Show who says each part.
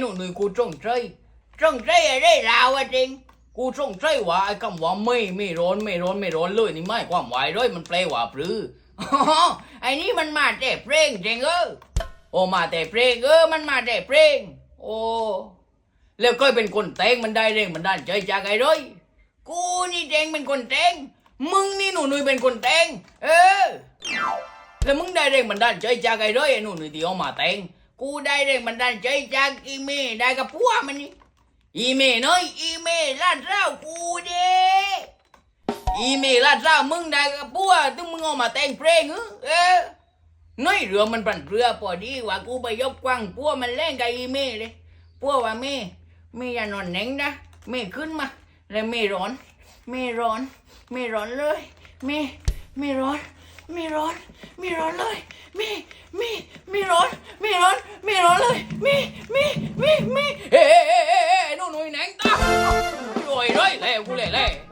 Speaker 1: หนูหนุ่ยกูจงใจจงใจอะไรราวอะจริง กูจงใจว่าไอ้คำว่าไม่ไม่ร้อนไม่ร้อนไม่ร้อนเลยนี่ไม่ความหมายเลยมันแปลว่าปรืออ๋ไอ้นี่มันมาแต่เพลงจริงเออโอ้มาแต่เพลงเออมันมาแต่เพลง โอ้แล้วก็เป็นคนแต่งมันได้เร่งมันได้ใจจากไอ้เลยกูนี่เจงเป็นคนแต่งมึงนี่หนูหนุ่ยเป็นคนแต่งเออแล้วมึงได้แรงบันไดาลใจจากไอ้เร้อยไอ้หนุ่นที่เอามาแต่ง กูได้แรงบันดาลใจจากอีเมได้กับผัวมันนี่อีเมน้อยอีเมลาดเล่ากูเด้อีเมลาดเล่ามึงได้กับผัวถึงมึงเอามาแต่งเพลงเออเน้อยเรือมันปั่นเรือพอดีว่ากูไปยกกว้างผัวมันแรงกับอีเมเลยผัวว่าเมเมอย่านอนแหน่งนะเมขึ้นมาแล้วเมร้อนเมร้อนเมร้อนเลยเมเมร้อนไม่ร้อนไม่ร้อนเลยไม่ไม่ไม่ร้อนไม่ร้อน ไม่ไม่เ